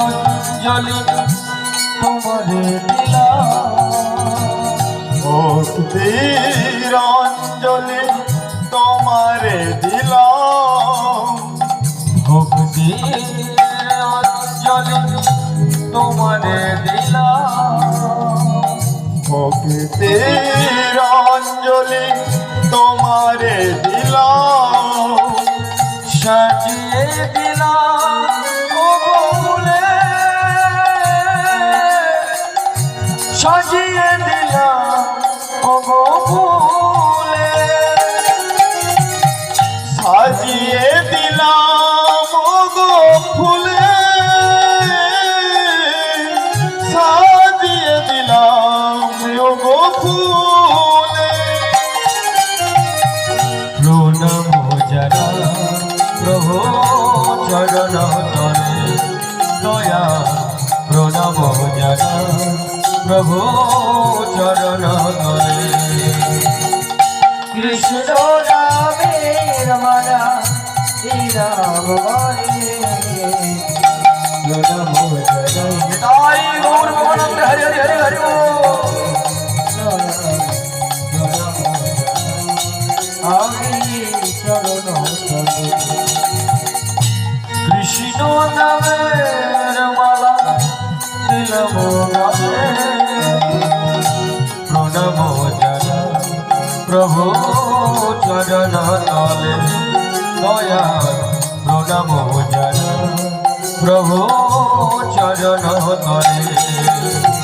অঞ্জলি তোমারে দিলাম। ভক্তির অঞ্জলি তোমারে দিলাম। ভক্তি অঞ্জলি তোমারে দিলাম। ভক্তির অঞ্জলি তোমারে দিলাম। সাজিয়ে দিলাম সাজিয়ে দিলাম ও ফুলে। সাজিয়ে দিলাম গো ফুলে। সাজিয়ে দিলাম ফুলে। প্রণাম জানা প্রভু চরণ দয়া প্রণাম জানা প্রভু চরণ কৃষ্ণ রামের শ্রীরাম হরি হরি হরি হরি। আমি চরণ কৃষ্ণ নামের প্রণাম জানা প্রভু চরণ তলে দয়া প্রণাম জানা। প্রভু চরণ তলে।